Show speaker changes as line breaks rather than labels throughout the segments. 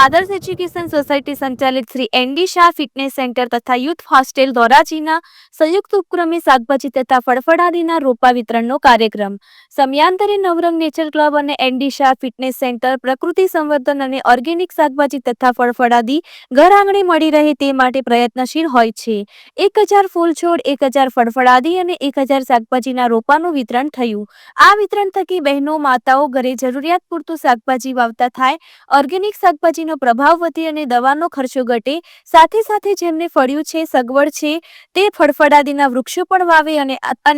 આદર્શ education society સંચાલિત Shri ND Shah fitness centre તથા યુથ હોસ્ટેલ ધોરાજીના સંયુક્ત ઉપક્રમે શાકભાજી તથા ફળફળાદીના રોપા વિતરણનો કાર્યક્રમ. સમયાંતરે નવરંગ નેચર ક્લબ અને એનડી શાહ ફિટનેસ સેન્ટર પ્રકૃતિ સંવર્ધન અને ઓર્ગેનિક શાકભાજી તથા ફળફળાદી ઘર આંગણે મળી રહે તે માટે પ્રયત્નશીલ હોય છે. એક હજાર ફૂલ છોડ એક હજાર ફળફળાદી અને એક હજાર શાકભાજીના રોપાનું વિતરણ થયું. આ વિતરણ થકી બહેનો, માતાઓ ઘરે જરૂરિયાત પૂરતું શાકભાજી વાવતા થાય, ઓર્ગેનિક શાકભાજીનો પ્રભાવ વધે અને દવાનો ખર્ચો ઘટે, સાથે સાથે જેમને ફળ્યું છે, સગવડ છે, તે ફળફળાદીના વૃક્ષો પણ વાવે અને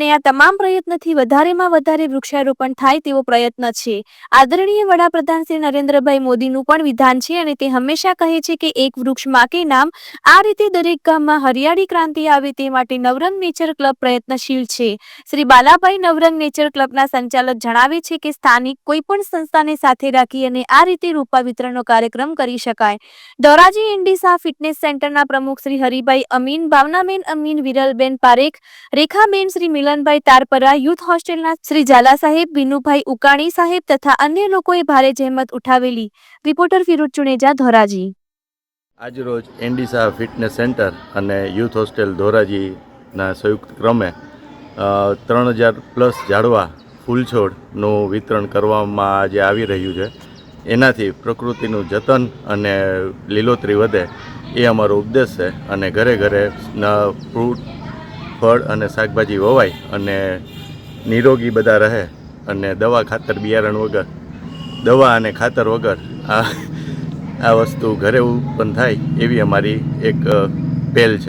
આ તમામ પ્રયત્નથી વધારેમાં વધારે વૃક્ષારોપણ થાય તેવો પ્રયત્ન છે. આદરણીય વડાપ્રધાન શ્રી નરેન્દ્રભાઈ મોદીનું પણ વિધાન છે અને તે હંમેશા કહે છે કે એક વૃક્ષ માકે નામ, આ રીતે દરેક ગામમાં હરિયાળી ક્રાંતિ આવે તે માટે નવરંગ નેચર ક્લબ પ્રયત્નશીલ છે. શ્રી બાલાભાઈ નવરંગ નેચર ક્લબના સંચાલક જણાવે છે કે સ્થાનિક કોઈ પણ સંસ્થાને સાથે રાખી અને આ રીતે રૂપા વિતરણનો કાર્યક્રમ કરી શકાય. ધોરાજી ઇન્ડિસા ફિટનેસ સેન્ટરના પ્રમુખ શ્રી હરિભાઈ અમીન, ભાવનાબેન અમીન, વિરલબેન પારેખ, રેખાબેન શ્રી મિલનભાઈ તારપરા, યુથ હોસ્ટેલના શ્રી ઝાલા સાહેબ વિનુભાઈ ઉકાણી સાહેબ તથા અન્ય લોકોએ ભારે જહેમત ઉઠાવેલી. રિપોર્ટર ફિરોજ ચુનેજા, ધોરાજી.
આજરોજ એન્ડિસા ફિટનેસ સેન્ટર અને યુથ હોસ્ટેલ ધોરાજીના સંયુક્ત ક્રમે ત્રણ હજાર પ્લસ ઝાડવા ફૂલછોડનું વિતરણ કરવામાં આજે આવી રહ્યું છે. એનાથી પ્રકૃતિનું જતન અને લીલોતરી વધે એ અમારો ઉપદેશ છે. અને ઘરે ઘરે ફ્રૂટ, ફળ અને શાકભાજી વવાય અને નિરોગી બધા રહે અને દવા ખાતર બિયારણ વગર, દવા અને ખાતર વગર આ આ વસ્તુ ઘરે ઉત્પન્ન થાય એવી અમારી એક પહેલ છે.